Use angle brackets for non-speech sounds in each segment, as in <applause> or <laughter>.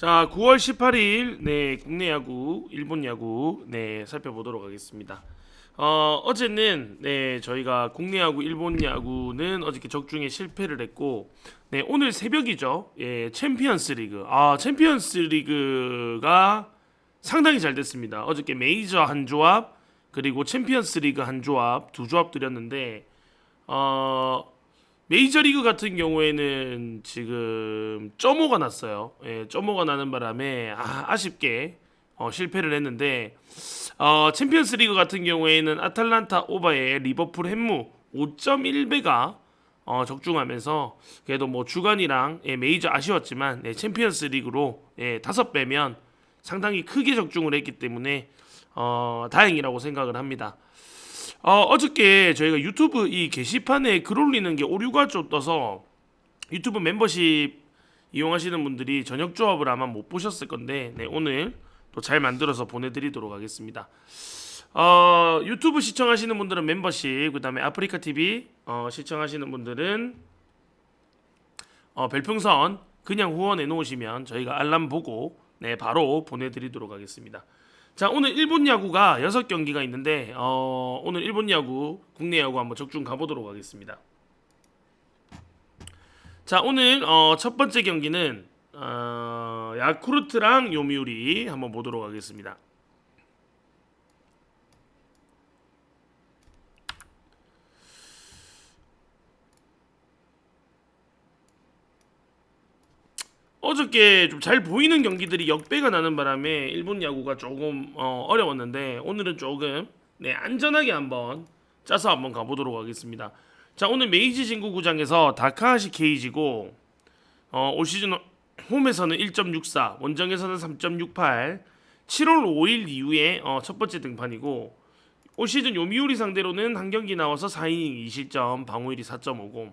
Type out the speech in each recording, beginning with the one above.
자, 9월 18일 네 국내 야구, 일본 야구 네 살펴보도록 하겠습니다. 어, 어제는 네 저희가 국내 야구, 일본 야구는 어저께 적중에 실패를 했고 네 오늘 새벽이죠. 예 챔피언스 리그. 아 챔피언스 리그가 상당히 잘 됐습니다. 어저께 메이저 한 조합 그리고 챔피언스 리그 한 조합 두 조합 드렸는데 어 메이저리그 같은 경우에는 지금 점오가 났어요. 예, 점오가 나는 바람에 아, 아쉽게 어, 실패를 했는데 어, 챔피언스 리그 같은 경우에는 아탈란타 오바의 리버풀 햄무 5.1배가 어, 적중하면서 그래도 뭐 주간이랑 예, 메이저 아쉬웠지만 예, 챔피언스 리그로 예, 다섯 배면 상당히 크게 적중을 했기 때문에 어, 다행이라고 생각을 합니다. 어, 어저께 저희가 유튜브 이 게시판에 글 올리는 게 오류가 좀 떠서 유튜브 멤버십 이용하시는 분들이 저녁 조합을 아마 못 보셨을 건데 네, 오늘 또 잘 만들어서 보내드리도록 하겠습니다. 어, 유튜브 시청하시는 분들은 멤버십, 그 다음에 아프리카 TV 어, 시청하시는 분들은 어, 별풍선 그냥 후원해 놓으시면 저희가 알람 보고 네 바로 보내드리도록 하겠습니다. 자 오늘 일본 야구가 6경기가 있는데 어, 오늘 일본 야구 국내 야구 한번 적중 가보도록 하겠습니다. 자 오늘 어, 첫 번째 경기는 어, 야쿠르트랑 요미우리 한번 보도록 하겠습니다. 어저께 좀 잘 보이는 경기들이 역배가 나는 바람에 일본 야구가 조금 어, 어려웠는데 오늘은 조금 네, 안전하게 한번 짜서 한번 가보도록 하겠습니다. 자 오늘 메이지 진구구장에서 다카하시 케이지고 어, 올 시즌 홈에서는 1.64, 원정에서는 3.68, 7월 5일 이후에 어, 첫 번째 등판이고 올 시즌 요미우리 상대로는 한 경기 나와서 4이닝 2실점, 방어율이 4.50.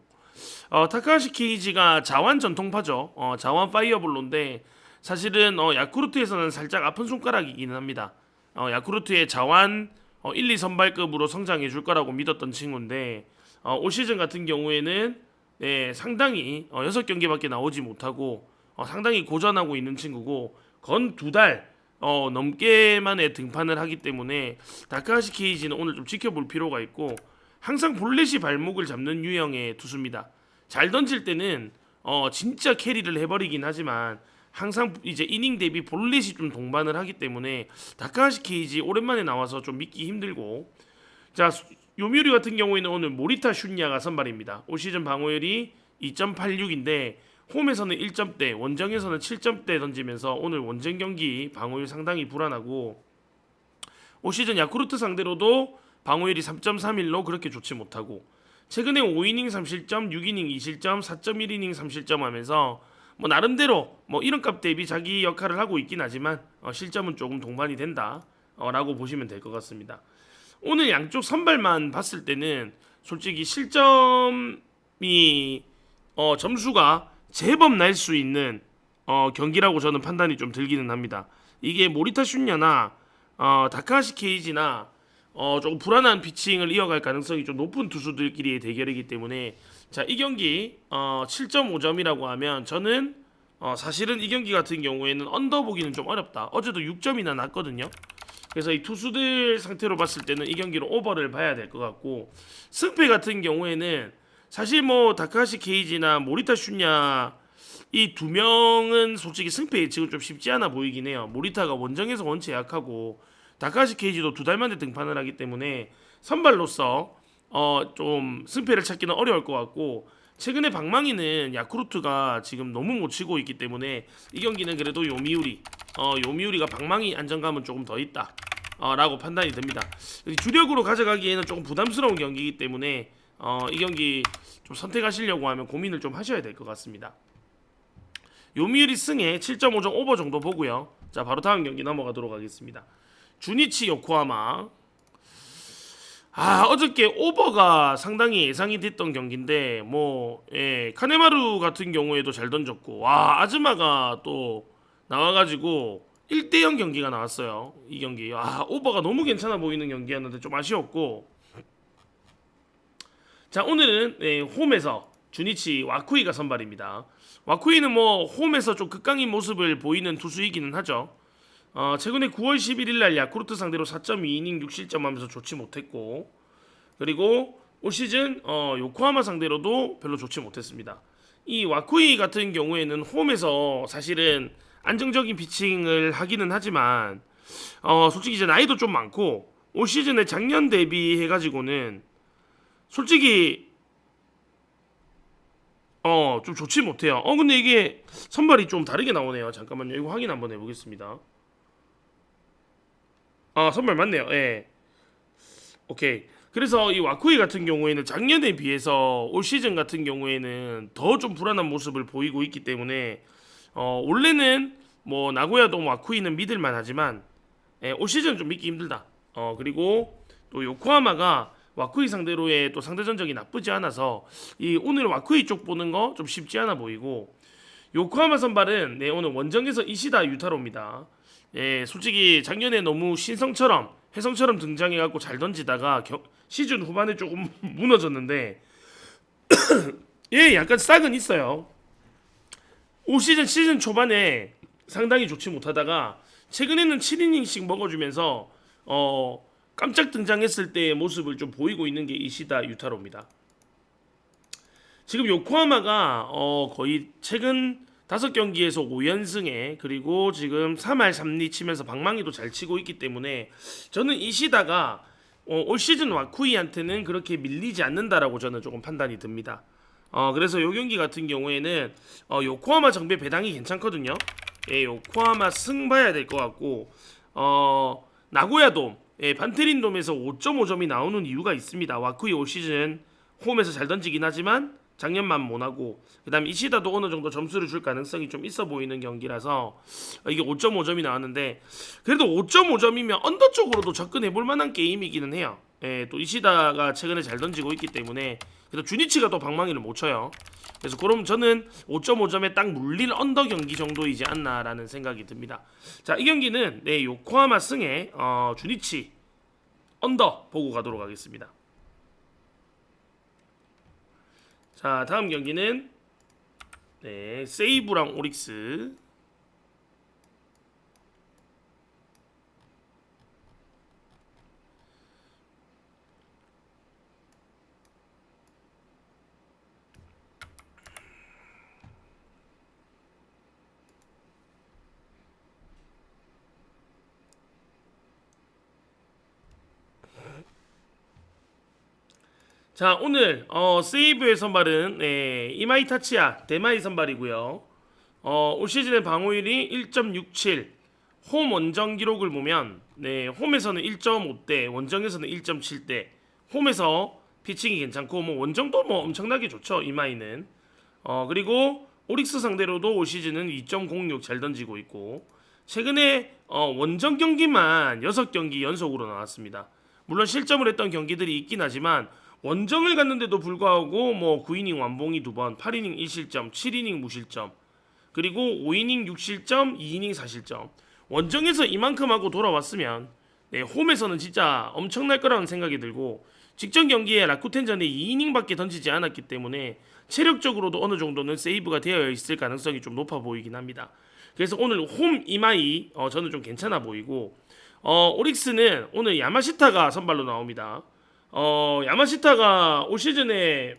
어, 타카하시 케이지가 자완 전통파죠. 어, 자완 파이어볼로인데 사실은 어, 야쿠르트에서는 살짝 아픈 손가락이기는 합니다. 어, 야쿠르트의 자완 어, 1, 2 선발급으로 성장해 줄 거라고 믿었던 친구인데 어, 올 시즌 같은 경우에는 네, 상당히 어, 6경기밖에 나오지 못하고 어, 상당히 고전하고 있는 친구고 건 두달 어, 넘게만에 등판을 하기 때문에 다카하시 케이지는 오늘 좀 지켜볼 필요가 있고 항상 볼넷이 발목을 잡는 유형의 투수입니다. 잘 던질 때는 어 진짜 캐리를 해버리긴 하지만 항상 이제 이닝 대비 볼넷이 좀 동반을 하기 때문에 다카하시 케이지 오랜만에 나와서 좀 믿기 힘들고 자 수- 요미우리 같은 경우에는 오늘 모리타 슌야가 선발입니다. 올 시즌 방어율이 2.86인데 홈에서는 1점대, 원정에서는 7점대 던지면서 오늘 원정 경기 방어율 상당히 불안하고 올 시즌 야쿠르트 상대로도 방어율이 3.31로 그렇게 좋지 못하고 최근에 5이닝 3실점, 6이닝 2실점, 4.1이닝 3실점 하면서 뭐 나름대로 뭐 이런 값 대비 자기 역할을 하고 있긴 하지만 어, 실점은 조금 동반이 된다라고 보시면 될 것 같습니다. 오늘 양쪽 선발만 봤을 때는 솔직히 실점이 어, 점수가 제법 날 수 있는 어, 경기라고 저는 판단이 좀 들기는 합니다. 이게 모리타 슌야나 어, 다카시 케이지나 어, 조금 불안한 피칭을 이어갈 가능성이 좀 높은 투수들끼리의 대결이기 때문에 자, 이 경기 어, 7.5점이라고 하면 저는 어, 사실은 이 경기 같은 경우에는 언더 보기는 좀 어렵다. 어제도 6점이나 났거든요. 그래서 이 투수들 상태로 봤을 때는 이 경기를 오버를 봐야 될 것 같고 승패 같은 경우에는 사실 뭐 다카시 케이지나 모리타 슌야 이두 명은 솔직히 승패 예측은 좀 쉽지 않아 보이긴 해요. 모리타가 원정에서 원체 약하고 다카시 케이지도 두 달 만에 등판을 하기 때문에 선발로서 어 좀 승패를 찾기는 어려울 것 같고 최근에 방망이는 야쿠르트가 지금 너무 못 치고 있기 때문에 이 경기는 그래도 요미우리 어 요미우리가 방망이 안정감은 조금 더 있다. 어, 라고 판단이 됩니다. 주력으로 가져가기에는 조금 부담스러운 경기이기 때문에 어, 이 경기 좀 선택하시려고 하면 고민을 좀 하셔야 될 것 같습니다. 요미우리 승에 7.5점 오버 정도 보고요. 자 바로 다음 경기 넘어가도록 하겠습니다. 주니치 요코하마 아 어저께 오버가 상당히 예상이 됐던 경기인데 뭐 예, 카네마루 같은 경우에도 잘 던졌고 와 아즈마가 또 나와가지고 1대0 경기가 나왔어요 이 경기 아 오버가 너무 괜찮아 보이는 경기였는데 좀 아쉬웠고 자 오늘은 예, 홈에서 주니치 와쿠이가 선발입니다. 와쿠이는 뭐 홈에서 좀 극강인 모습을 보이는 투수이기는 하죠. 어, 최근에 9월 11일 날 야쿠르트 상대로 4.2이닝 6실점 하면서 좋지 못했고 그리고 올 시즌 어, 요코하마 상대로도 별로 좋지 못했습니다. 이 와쿠이 같은 경우에는 홈에서 사실은 안정적인 피칭을 하기는 하지만 어, 솔직히 이제 나이도 좀 많고 올 시즌에 작년 대비해 가지고는 솔직히 어 좀 좋지 못해요. 어 근데 이게 선발이 좀 다르게 나오네요. 잠깐만요. 이거 확인 한번 해 보겠습니다. 아 선발 맞네요. 예. 오케이. 그래서 이 와쿠이 같은 경우에는 작년에 비해서 올 시즌 같은 경우에는 더 좀 불안한 모습을 보이고 있기 때문에 어 원래는 뭐 나고야도 와쿠이는 믿을만 하지만 예, 올 시즌은 좀 믿기 힘들다. 어 그리고 또 요코하마가 와쿠이 상대로의 또 상대 전적이 나쁘지 않아서 이 오늘 와쿠이 쪽 보는 거 좀 쉽지 않아 보이고 요코하마 선발은 네 오늘 원정에서 이시다 유타로입니다. 예, 솔직히 작년에 너무 신성처럼 혜성처럼 등장해갖고 잘 던지다가 겨- 시즌 후반에 조금 <laughs> 무너졌는데 <clears throat> 예, 약간 싹은 있어요. 올 시즌 시즌 초반에 상당히 좋지 못하다가 최근에는 7이닝씩 먹어주면서 어 깜짝 등장했을 때의 모습을 좀 보이고 있는 게 이시다 유타로입니다. 지금 요코하마가 어 거의 최근 다섯 경기에서 5연승에 그리고 지금 3할 3리 치면서 방망이도 잘 치고 있기 때문에 저는 이시다가 어, 올 시즌 와쿠이한테는 그렇게 밀리지 않는다라고 저는 조금 판단이 듭니다. 어 그래서 요 경기 같은 경우에는 어 요코하마 정배 배당이 괜찮거든요. 예, 요코하마 승 봐야 될 것 같고 어 나고야돔 예, 반테린돔에서 5.5점이 나오는 이유가 있습니다. 와쿠이 올 시즌 홈에서 잘 던지긴 하지만 작년만 못하고 그다음 이시다도 어느 정도 점수를 줄 가능성이 좀 있어 보이는 경기라서 어, 이게 5.5점이 나왔는데 그래도 5.5점이면 언더 쪽으로도 접근해 볼 만한 게임이기는 해요. 예, 또 이시다가 최근에 잘 던지고 있기 때문에 그래도 주니치가 또 방망이를 못 쳐요. 그래서 그럼 저는 5.5점에 딱 물릴 언더 경기 정도이지 않나라는 생각이 듭니다. 자, 이 경기는 네, 요코하마 승에 어, 주니치 언더 보고 가도록 하겠습니다. 자, 다음 경기는 네, 세이브랑 오릭스. 자 오늘 어, 세이브의 선발은 네, 이마이 타치야 데마이 선발이고요. 어, 올 시즌의 방어율이 1.67, 홈 원정 기록을 보면 네, 홈에서는 1.5대, 원정에서는 1.7대. 홈에서 피칭이 괜찮고 뭐 원정도 뭐 엄청나게 좋죠 이마이는. 어 그리고 오릭스 상대로도 올 시즌은 2.06 잘 던지고 있고 최근에 어, 원정 경기만 6경기 연속으로 나왔습니다. 물론 실점을 했던 경기들이 있긴 하지만 원정을 갔는데도 불구하고 뭐 9이닝 완봉이 두 번, 8이닝 1실점, 7이닝 무실점, 그리고 5이닝 6실점, 2이닝 4실점. 원정에서 이만큼 하고 돌아왔으면 네, 홈에서는 진짜 엄청날 거라는 생각이 들고 직전 경기에 라쿠텐전에 2이닝밖에 던지지 않았기 때문에 체력적으로도 어느 정도는 세이브가 되어 있을 가능성이 좀 높아 보이긴 합니다. 그래서 오늘 홈 이마이 어, 저는 좀 괜찮아 보이고 어, 오릭스는 오늘 야마시타가 선발로 나옵니다. 어, 야마시타가 올 시즌에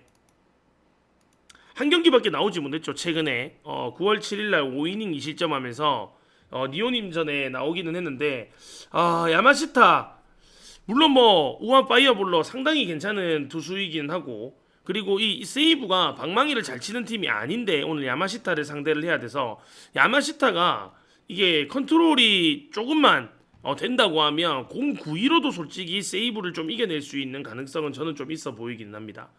한 경기밖에 나오지 못했죠. 최근에 어, 9월 7일날 5이닝 2실점 하면서 어, 니오님 전에 나오기는 했는데 아 야마시타 물론 뭐 우한 파이어볼로 상당히 괜찮은 투수이긴 하고 그리고 이 세이브가 방망이를 잘 치는 팀이 아닌데 오늘 야마시타를 상대를 해야 돼서 야마시타가 이게 컨트롤이 조금만 어, 된다고 하면 공 9위로도 솔직히 세이브를 좀 이겨낼 수 있는 가능성은 저는 좀 있어 보이긴 합니다.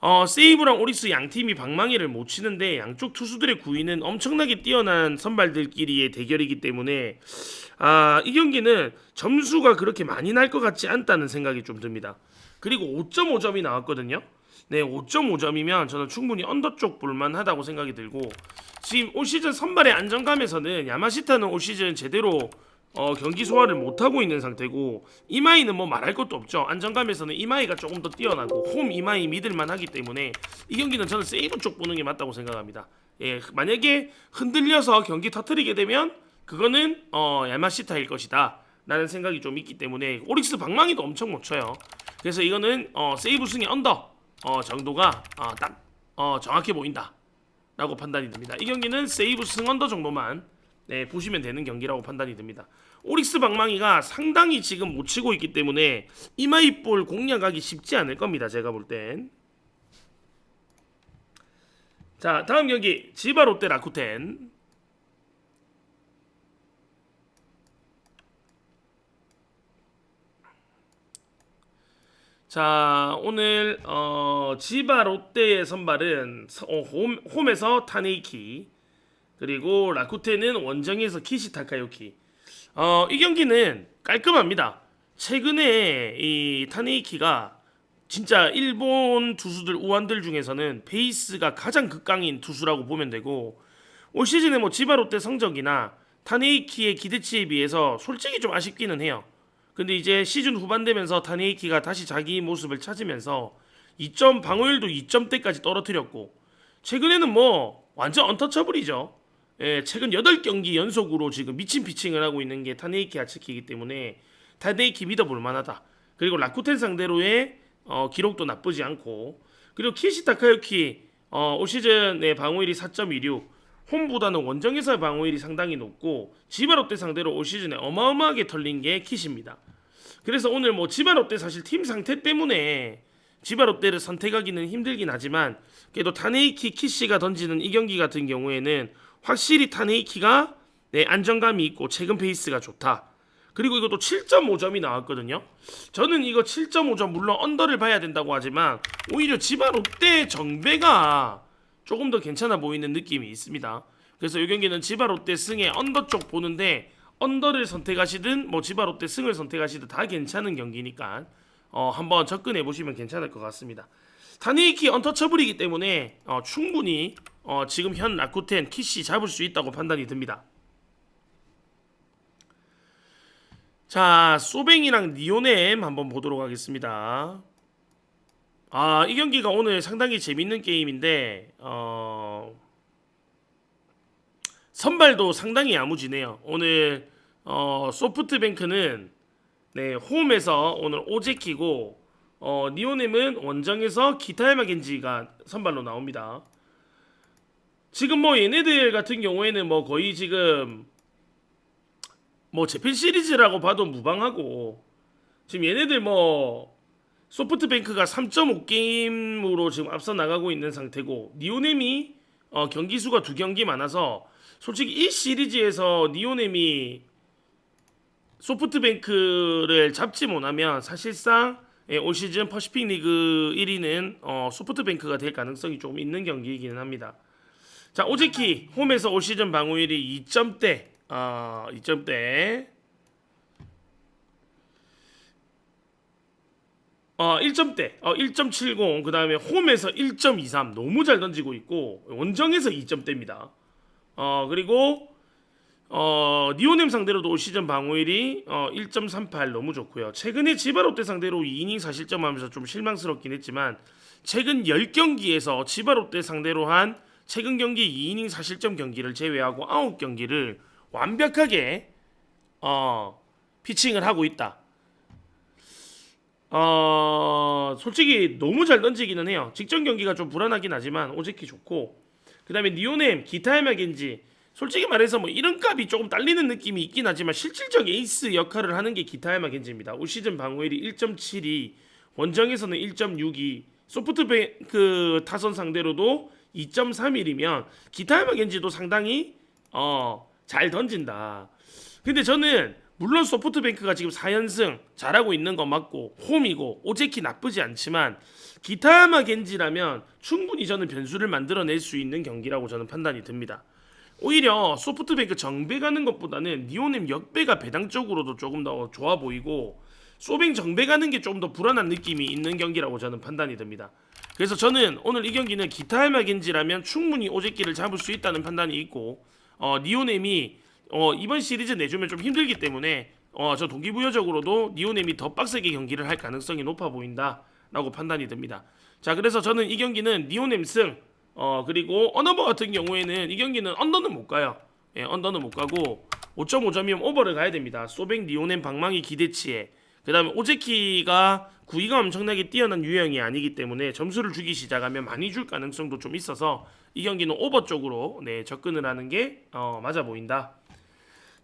어, 세이브랑 오리스 양 팀이 방망이를 못 치는데 양쪽 투수들의 구위는 엄청나게 뛰어난 선발들끼리의 대결이기 때문에 아, 이 경기는 점수가 그렇게 많이 날 것 같지 않다는 생각이 좀 듭니다. 그리고 5.5점이 나왔거든요. 네, 5.5점이면 저는 충분히 언더 쪽 볼만하다고 생각이 들고 지금 올 시즌 선발의 안정감에서는 야마시타는 올 시즌 제대로 어, 경기 소화를 못하고 있는 상태고 이마이는 뭐 말할 것도 없죠. 안정감에서는 이마이가 조금 더 뛰어나고 홈 이마이 믿을만 하기 때문에 이 경기는 저는 세이브 쪽 보는 게 맞다고 생각합니다. 예, 만약에 흔들려서 경기 터트리게 되면 그거는 어, 야마시타일 것이다. 라는 생각이 좀 있기 때문에 오릭스 방망이도 엄청 못 쳐요. 그래서 이거는 어, 세이브 승의 언더 어, 정도가 어, 딱 어, 정확해 보인다. 라고 판단이 됩니다. 이 경기는 세이브 승 언더 정도만 네, 보시면 되는 경기라고 판단이 됩니다. 오릭스 방망이가 상당히 지금 못 치고 있기 때문에 이마이볼 공략하기 쉽지 않을 겁니다. 제가 볼 땐. 자, 다음 경기 지바 롯데 라쿠텐. 자, 오늘 어, 지바 롯데의 선발은 서- 어, 홈, 홈에서 타네이키 그리고 라쿠텐은 원정에서 키시 타카요키. 어, 이 경기는 깔끔합니다. 최근에 이 타네이키가 진짜 일본 투수들 우완들 중에서는 베이스가 가장 극강인 투수라고 보면 되고 올 시즌에 뭐 지바 롯데 성적이나 타네이키의 기대치에 비해서 솔직히 좀 아쉽기는 해요. 근데 이제 시즌 후반 되면서 타네이키가 다시 자기 모습을 찾으면서 2점 방어율도 2점대까지 떨어뜨렸고 최근에는 뭐 완전 언터처블이죠. 예, 최근 8경기 연속으로 지금 미친 피칭을 하고 있는 게 타네이키 아츠키이기 때문에 타네이키 믿어볼 만하다. 그리고 라쿠텐 상대로의 어, 기록도 나쁘지 않고 그리고 키시 타카유키 어, 올 시즌의 방어율이 4.16 홈보다는 원정에서의 방어율이 상당히 높고 지바 롯데 상대로 올 시즌에 어마어마하게 털린 게 키시입니다. 그래서 오늘 뭐 지바 롯데 사실 팀 상태 때문에 지바 롯데를 선택하기는 힘들긴 하지만 그래도 타네이키 키시가 던지는 이 경기 같은 경우에는 확실히 타네이키가 네, 안정감이 있고 최근 페이스가 좋다. 그리고 이것도 7.5점이 나왔거든요. 저는 이거 7.5점 물론 언더를 봐야 된다고 하지만 오히려 지바 롯데 정배가 조금 더 괜찮아 보이는 느낌이 있습니다. 그래서 이 경기는 지바 롯데 승의 언더 쪽 보는데 언더를 선택하시든 뭐 지바 롯데 승을 선택하시든 다 괜찮은 경기니까 어, 한번 접근해 보시면 괜찮을 것 같습니다. 타니키 언터처블이기 때문에 어, 충분히 어, 지금 현 라쿠텐 키시 잡을 수 있다고 판단이 듭니다. 자, 소뱅이랑 니오넴 한번 보도록 하겠습니다. 아, 이 경기가 오늘 상당히 재밌는 게임인데 어 선발도 상당히 야무지네요. 오늘 어 소프트뱅크는 네, 홈에서 오늘 오제키고 어 니오넴은 원정에서 기타야마 겐지가 선발로 나옵니다. 지금 뭐 얘네들 같은 경우에는 뭐 거의 지금 뭐 재팬 시리즈라고 봐도 무방하고 지금 얘네들 뭐 소프트뱅크가 3.5 게임으로 지금 앞서 나가고 있는 상태고 니오넴이 어, 경기 수가 두 경기 많아서 솔직히 이 시리즈에서 니오넴이 소프트뱅크를 잡지 못하면 사실상 예, 올 시즌 퍼시픽 리그 1위는 어, 소프트뱅크가 될 가능성이 좀 있는 경기이기는 합니다. 자 오제키 홈에서 올 시즌 방어율이 2점대 아 2점대 어 1점대 어 1.70 그 다음에 홈에서 1.23 너무 잘 던지고 있고 원정에서 2점대입니다. 어 그리고 어 니오넴 상대로도 올 시즌 방어율이 어 1.38 너무 좋고요. 최근에 지바 롯데 상대로 2이닝 사실점 하면서 좀 실망스럽긴 했지만 최근 10경기에서 지바 롯데 상대로 한 최근 경기 2이닝 사실점 경기를 제외하고 9경기를 완벽하게 어 피칭을 하고 있다. 어 솔직히 너무 잘 던지기는 해요. 직전 경기가 좀 불안하긴 하지만 오제키 좋고 그 다음에 니오넴 기타야마 겐지 솔직히 말해서 뭐 이런 값이 조금 딸리는 느낌이 있긴 하지만 실질적 에이스 역할을 하는 게 기타야마 겐지입니다. 올 시즌 방어율이 1.72 원정에서는 1.62 소프트뱅크 타선 상대로도 2.31이면 기타야마 겐지도 상당히 어 잘 던진다. 근데 저는 물론 소프트뱅크가 지금 4연승 잘하고 있는 건 맞고 홈이고 오제키 나쁘지 않지만 기타야마 겐지라면 충분히 저는 변수를 만들어낼 수 있는 경기라고 저는 판단이 듭니다. 오히려 소프트뱅크 정배 가는 것보다는 니오넴 역배가 배당 쪽으로도 조금 더 좋아 보이고 소뱅 정배 가는 게 조금 더 불안한 느낌이 있는 경기라고 저는 판단이 듭니다. 그래서 저는 오늘 이 경기는 기타야마 겐지라면 충분히 오제키를 잡을 수 있다는 판단이 있고 어, 니오넴이 어, 이번 시리즈 내주면 좀 힘들기 때문에 어, 저 동기부여적으로도 니오넴이 더 빡세게 경기를 할 가능성이 높아 보인다라고 판단이 듭니다. 자, 그래서 저는 이 경기는 니오넴 승. 어, 그리고 언더버 같은 경우에는 이 경기는 언더는 못 가요. 예, 언더는 못 가고 5.5점이면 오버를 가야 됩니다. 소백 니오넴 방망이 기대치에. 그 다음에 오제키가 구위가 엄청나게 뛰어난 유형이 아니기 때문에 점수를 주기 시작하면 많이 줄 가능성도 좀 있어서 이 경기는 오버 쪽으로 네, 접근을 하는 게 어, 맞아 보인다.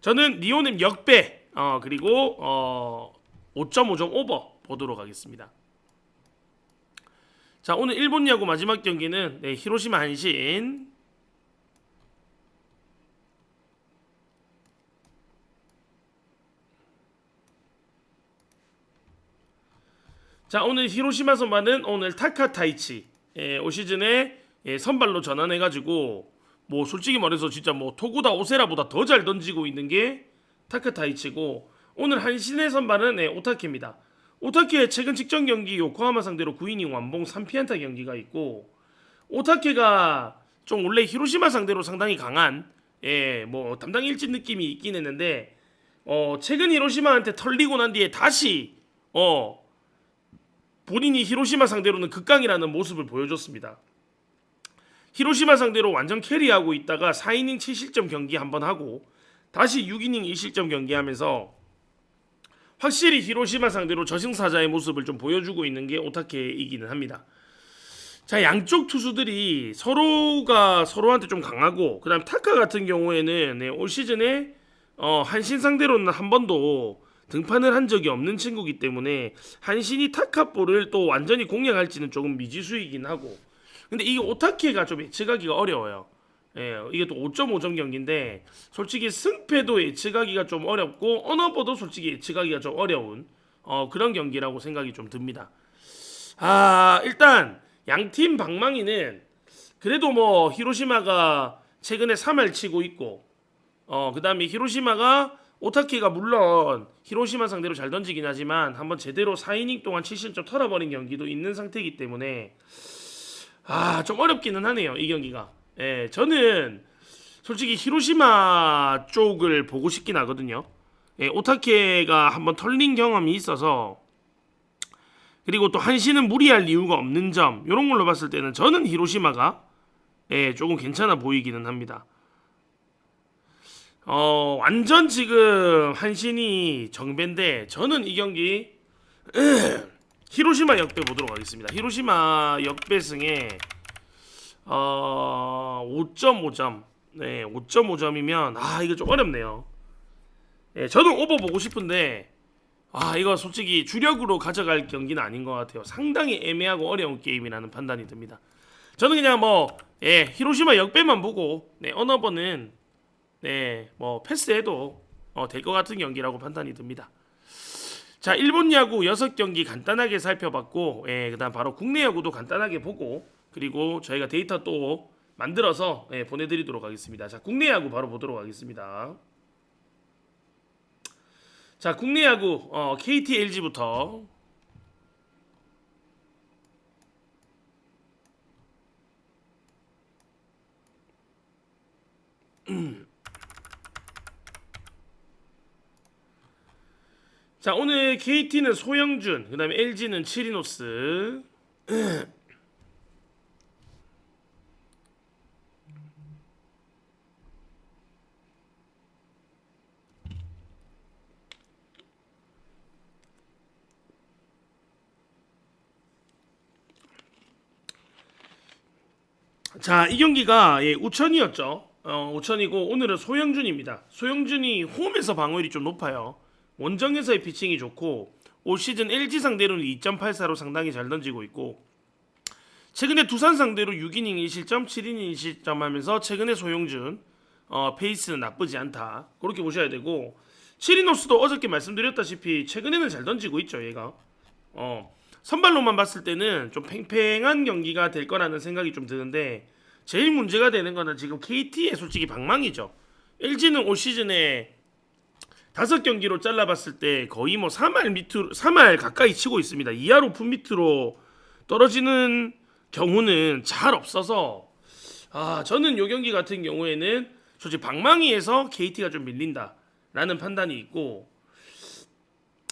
저는 니오넴 역배 어, 그리고 어, 5.5점 오버 보도록 하겠습니다. 자 오늘 일본 야구 마지막 경기는 네, 히로시마 한신 자 오늘 히로시마 선발은 오늘 타카타이치 예, 올 시즌에 예, 선발로 전환해가지고 뭐 솔직히 말해서 진짜 뭐 토구다 오세라보다 더 잘 던지고 있는 게 타카타이치고 오늘 한신의 선발은 네, 오타케입니다. 오타케의 최근 직전 경기 요코하마 상대로 9이닝 완봉 3피안타 경기가 있고 오타케가 좀 원래 히로시마 상대로 상당히 강한 예, 뭐 담당 일진 느낌이 있긴 했는데 어, 최근 히로시마한테 털리고 난 뒤에 다시 어, 본인이 히로시마 상대로는 극강이라는 모습을 보여줬습니다. 히로시마 상대로 완전 캐리하고 있다가 4이닝 7실점 경기 한번 하고 다시 6이닝 2실점 경기하면서 확실히 히로시마 상대로 저승사자의 모습을 좀 보여주고 있는 게 오타케이기는 합니다. 자 양쪽 투수들이 서로가 서로한테 좀 강하고 그다음 타카 같은 경우에는 네, 올 시즌에 어, 한신 상대로는 한 번도 등판을 한 적이 없는 친구기 때문에 한신이 타카 볼을 또 완전히 공략할지는 조금 미지수이긴 하고 근데 이게 오타케가 좀 예측하기가 어려워요. 예, 이게 또 5.5점 경기인데 솔직히 승패도 예측하기가 좀 어렵고 언어버도 솔직히 예측하기가 좀 어려운 어, 그런 경기라고 생각이 좀 듭니다. 아 일단 양팀 방망이는 그래도 뭐 히로시마가 최근에 3할 치고 있고 어 그다음에 히로시마가 오타케가 물론 히로시마 상대로 잘 던지긴 하지만 한번 제대로 4이닝 동안 7실점 털어버린 경기도 있는 상태이기 때문에 아 좀 어렵기는 하네요 이 경기가 예 저는 솔직히 히로시마 쪽을 보고 싶긴 하거든요 예, 오타케가 한번 털린 경험이 있어서 그리고 또 한시는 무리할 이유가 없는 점 이런 걸로 봤을 때는 저는 히로시마가 예, 조금 괜찮아 보이기는 합니다. 어 완전 지금 한신이 정배인데 저는 이 경기 <clears throat> 히로시마 역배 보도록 하겠습니다. 히로시마 역배승에 어 5.5점 네 5.5점이면 아 이거 좀 어렵네요. 예, 저도 오버 보고 싶은데 아 이거 솔직히 주력으로 가져갈 경기는 아닌 것 같아요. 상당히 애매하고 어려운 게임이라는 판단이 듭니다. 저는 그냥 뭐 예, 히로시마 역배만 보고 네, 언어버는 네, 뭐 패스해도 어, 될 것 같은 경기라고 판단이 듭니다. 자, 일본 야구 6경기 간단하게 살펴봤고 예, 그다음 바로 국내 야구도 간단하게 보고 그리고 저희가 데이터 또 만들어서 예, 보내드리도록 하겠습니다. 자, 국내 야구 바로 보도록 하겠습니다. 자, 국내 야구 어, KT LG부터 자 오늘 KT는 소영준 그 다음에 LG는 치리노스 자 이 경기가 예, 우천이었죠 어, 우천이고 오늘은 소영준입니다 소영준이 홈에서 방어율이 좀 높아요 원정에서의 피칭이 좋고 올 시즌 LG 상대로는 2.84로 상당히 잘 던지고 있고 최근에 두산 상대로 6이닝 1실점, 7이닝 1실점 하면서 최근에 소용준 어, 페이스는 나쁘지 않다. 그렇게 보셔야 되고 치리노스도 어저께 말씀드렸다시피 최근에는 잘 던지고 있죠, 얘가. 어, 선발로만 봤을 때는 좀 팽팽한 경기가 될 거라는 생각이 좀 드는데 제일 문제가 되는 거는 지금 KT의 솔직히 방망이죠. LG는 올 시즌에 다섯 경기로 잘라봤을 때 거의 뭐 3할 밑으로 3할 가까이 치고 있습니다. 2할 오픈 밑으로 떨어지는 경우는 잘 없어서 아 저는 요 경기 같은 경우에는 솔직히 방망이에서 KT가 좀 밀린다라는 판단이 있고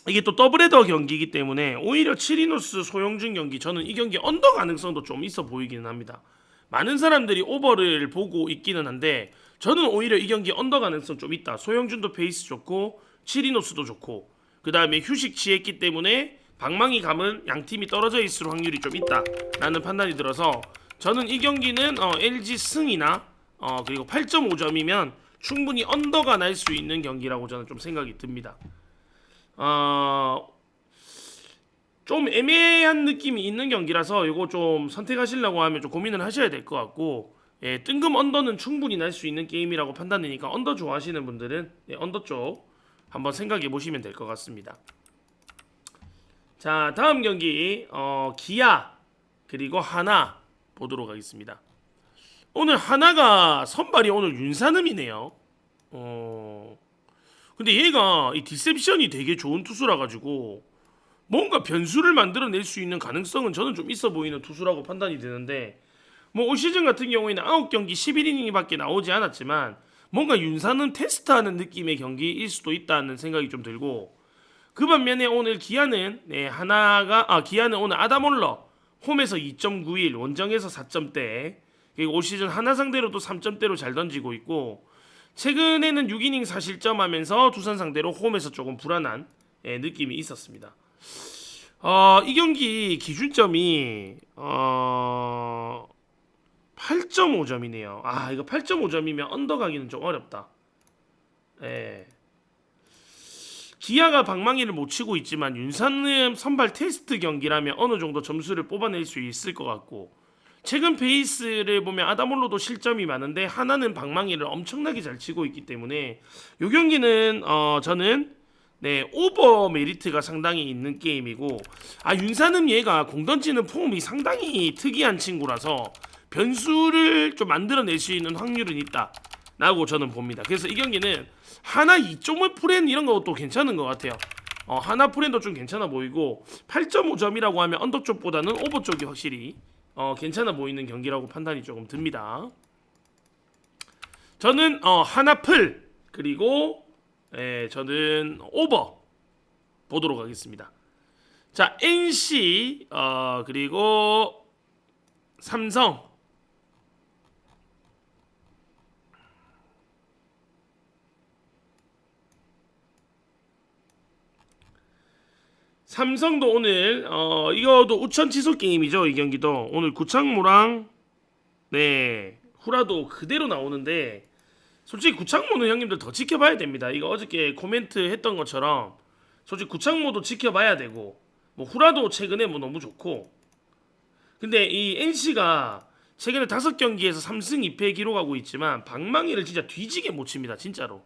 이게 또 더블헤더 경기이기 때문에 오히려 치리노스 소영준 경기 저는 이 경기 언더 가능성도 좀 있어 보이기는 합니다. 많은 사람들이 오버를 보고 있기는 한데 저는 오히려 이 경기 언더 가능성 좀 있다. 소영준도 페이스 좋고 치리노스도 좋고 그 다음에 휴식 취했기 때문에 방망이 감은 양 팀이 떨어져 있을 확률이 좀 있다라는 판단이 들어서 저는 이 경기는 어, LG 승이나 어, 그리고 8.5점이면 충분히 언더가 날 수 있는 경기라고 저는 좀 생각이 듭니다. 어, 좀 애매한 느낌이 있는 경기라서 이거 좀 선택하시려고 하면 좀 고민을 하셔야 될 것 같고 예, 뜬금 언더는 충분히 날 수 있는 게임이라고 판단되니까 언더 좋아하시는 분들은 예, 언더 쪽 한번 생각해 보시면 될 것 같습니다. 자 다음 경기 어, 기아 그리고 하나 보도록 하겠습니다. 오늘 하나가 선발이 오늘 윤산음이네요. 어 근데 얘가 이 디셉션이 되게 좋은 투수라 가지고 뭔가 변수를 만들어낼 수 있는 가능성은 저는 좀 있어 보이는 투수라고 판단이 되는데 뭐 올 시즌 같은 경우에는 9경기 11이닝밖에 나오지 않았지만 뭔가 윤산은 테스트하는 느낌의 경기일 수도 있다는 생각이 좀 들고 그 반면에 오늘 기아는 네, 하나가 아 기아는 오늘 아다몰러 홈에서 2.91 원정에서 4점대 그리고 올 시즌 하나 상대로도 3점대로 잘 던지고 있고 최근에는 6이닝 사실점 하면서 두산 상대로 홈에서 조금 불안한 예, 느낌이 있었습니다. 어, 이 경기 기준점이 어, 8.5점이네요. 아 이거 8.5점이면 언더 가기는 좀 어렵다. 예. 기아가 방망이를 못 치고 있지만 윤산름 선발 테스트 경기라면 어느 정도 점수를 뽑아낼 수 있을 것 같고 최근 페이스를 보면 아다몰로도 실점이 많은데 하나는 방망이를 엄청나게 잘 치고 있기 때문에 이 경기는 어 저는 네 오버 메리트가 상당히 있는 게임이고 아 윤산은 얘가 공 던지는 폼이 상당히 특이한 친구라서 변수를 좀 만들어낼 수 있는 확률은 있다 라고 저는 봅니다. 그래서 이 경기는 하나 2.5 프렌 이런 것도 괜찮은 것 같아요. 어, 하나 프렌도 좀 괜찮아 보이고 8.5점이라고 하면 언더 쪽보다는 오버 쪽이 확실히 어, 괜찮아 보이는 경기라고 판단이 조금 듭니다. 저는 어, 하나 풀 그리고 예, 저는 오버 보도록 하겠습니다. 자 NC 어, 그리고 삼성 삼성도 오늘 어 이거도 우천 취소 게임이죠 이 경기도. 오늘 구창모랑 네 후라도 그대로 나오는데 솔직히 구창모는 형님들 더 지켜봐야 됩니다. 이거 어저께 코멘트 했던 것처럼 솔직히 구창모도 지켜봐야 되고 뭐 후라도 최근에 뭐 너무 좋고. 근데 이 NC가 최근에 다섯 경기에서 3승 2패 기록하고 있지만 방망이를 진짜 뒤지게 못 칩니다 진짜로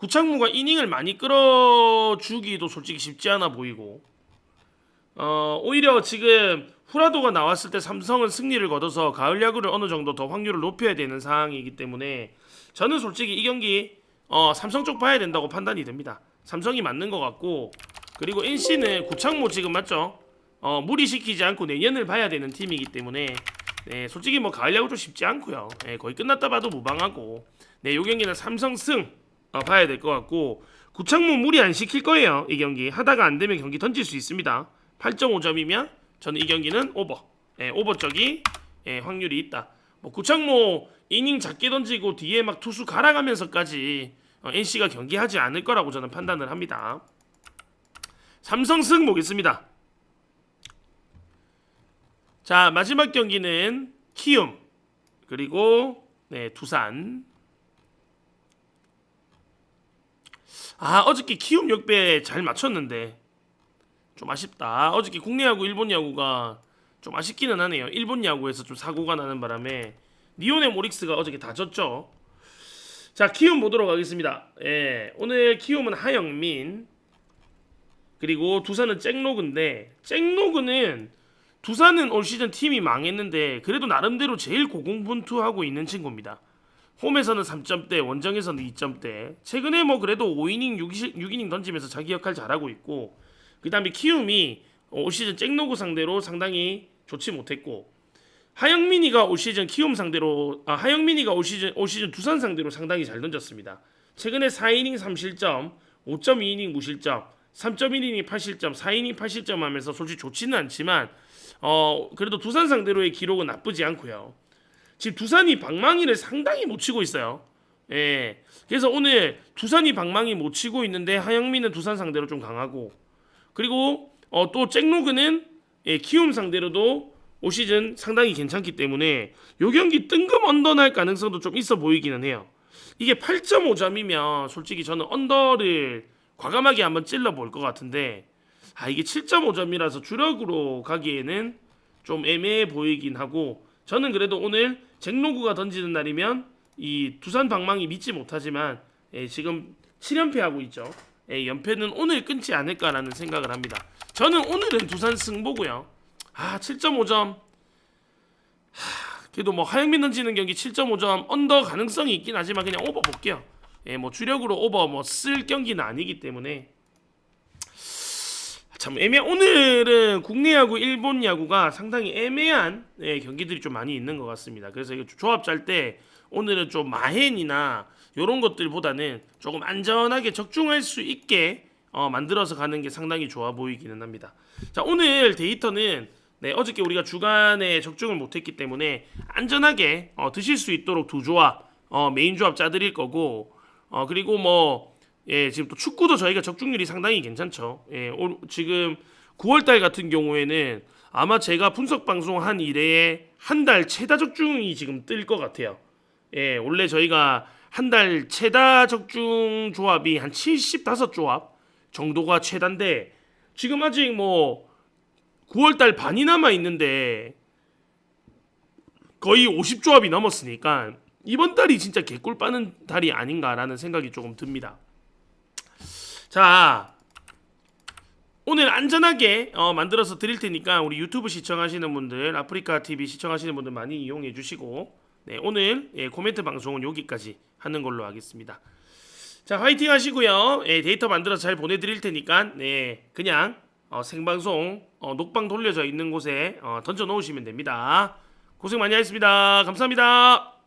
구창모가 이닝을 많이 끌어주기도 솔직히 쉽지 않아 보이고 어, 오히려 지금 후라도가 나왔을 때 삼성은 승리를 거둬서 가을 야구를 어느 정도 더 확률을 높여야 되는 상황이기 때문에 저는 솔직히 이 경기 어, 삼성 쪽 봐야 된다고 판단이 됩니다. 삼성이 맞는 것 같고 그리고 NC는 구창모 지금 맞죠? 어, 무리시키지 않고 내년을 봐야 되는 팀이기 때문에 네, 솔직히 뭐 가을 야구 좀 쉽지 않고요. 네, 거의 끝났다 봐도 무방하고 네, 요 경기는 삼성 승 어, 봐야 될 것 같고 구창모 무리 안 시킬 거예요. 이 경기 하다가 안 되면 경기 던질 수 있습니다. 8.5점이면 저는 이 경기는 오버. 예, 오버 쪽이 예, 확률이 있다. 뭐 구창모 이닝 작게 던지고 뒤에 막 투수 갈아가면서까지 어, NC가 경기하지 않을 거라고 저는 판단을 합니다. 삼성 승 보겠습니다. 자 마지막 경기는 키움 그리고 네, 두산. 아 어저께 키움 역배 잘 맞췄는데 좀 아쉽다. 어저께 국내 야구, 일본 야구가 좀 아쉽기는 하네요. 일본 야구에서 좀 사고가 나는 바람에 니온의 모릭스가 어저께 다 졌죠. 자, 키움 보도록 하겠습니다. 예, 오늘 키움은 하영민 그리고 두산은 잭로그인데 잭로그는 두산은 올 시즌 팀이 망했는데 그래도 나름대로 제일 고공분투하고 있는 친구입니다. 홈에서는 3점대, 원정에서는 2점대. 최근에 뭐 그래도 5이닝, 6이닝 던지면서 자기 역할 잘하고 있고 그 다음에 키움이 올 시즌 잭노구 상대로 상당히 좋지 못했고 하영민이가 올 시즌 키움 상대로 아, 하영민이가 올 시즌 올 시즌 두산 상대로 상당히 잘 던졌습니다. 최근에 4이닝 3실점, 5.2이닝 무실점, 3.1이닝 8실점, 4이닝 8실점 하면서 솔직히 좋지는 않지만 어 그래도 두산 상대로의 기록은 나쁘지 않고요. 지금 두산이 방망이를 상당히 못 치고 있어요. 예. 그래서 오늘 두산이 방망이 못 치고 있는데 하영민은 두산 상대로 좀 강하고 그리고 어, 또 잭로그는 예, 키움 상대로도 올 시즌 상당히 괜찮기 때문에 요 경기 뜬금 언더 날 가능성도 좀 있어 보이기는 해요. 이게 8.5점이면 솔직히 저는 언더를 과감하게 한번 찔러 볼 것 같은데 아 이게 7.5점이라서 주력으로 가기에는 좀 애매해 보이긴 하고 저는 그래도 오늘 잭로그가 던지는 날이면 이 두산 방망이 믿지 못하지만 예, 지금 7연패하고 있죠. 예, 연패는 오늘 끊지 않을까라는 생각을 합니다. 저는 오늘은 두산 승보고요. 아 7.5점. 하, 그래도 뭐 하영민 던지는 경기 7.5점 언더 가능성이 있긴 하지만 그냥 오버 볼게요. 예, 뭐 주력으로 오버 뭐 쓸 경기는 아니기 때문에 참 애매. 오늘은 국내 야구, 일본 야구가 상당히 애매한 예, 경기들이 좀 많이 있는 것 같습니다. 그래서 이거 조합 짤 때 오늘은 좀 마헨이나 이런 것들보다는 조금 안전하게 적중할 수 있게 어, 만들어서 가는 게 상당히 좋아 보이기는 합니다. 자 오늘 데이터는 네, 어저께 우리가 주간에 적중을 못했기 때문에 안전하게 어, 드실 수 있도록 두 조합 어, 메인 조합 짜드릴 거고 어, 그리고 뭐 예, 지금 또 축구도 저희가 적중률이 상당히 괜찮죠. 예, 올, 지금 9월달 같은 경우에는 아마 제가 분석 방송 한 이래에 한 달 최다 적중이 지금 뜰 것 같아요. 예, 원래 저희가 한 달 최다 적중 조합이 한 75조합 정도가 최단데 지금 아직 뭐 9월달 반이 남아 있는데 거의 50조합이 넘었으니까 이번 달이 진짜 개꿀 빠는 달이 아닌가라는 생각이 조금 듭니다. 자 오늘 안전하게 어, 만들어서 드릴 테니까 우리 유튜브 시청하시는 분들 아프리카 TV 시청하시는 분들 많이 이용해 주시고 네, 오늘 예, 코멘트 방송은 여기까지 하는 걸로 하겠습니다. 자 화이팅 하시고요. 예, 데이터 만들어서 잘 보내드릴 테니까 네, 그냥 어, 생방송 어, 녹방 돌려져 있는 곳에 어, 던져 놓으시면 됩니다. 고생 많이 하셨습니다. 감사합니다.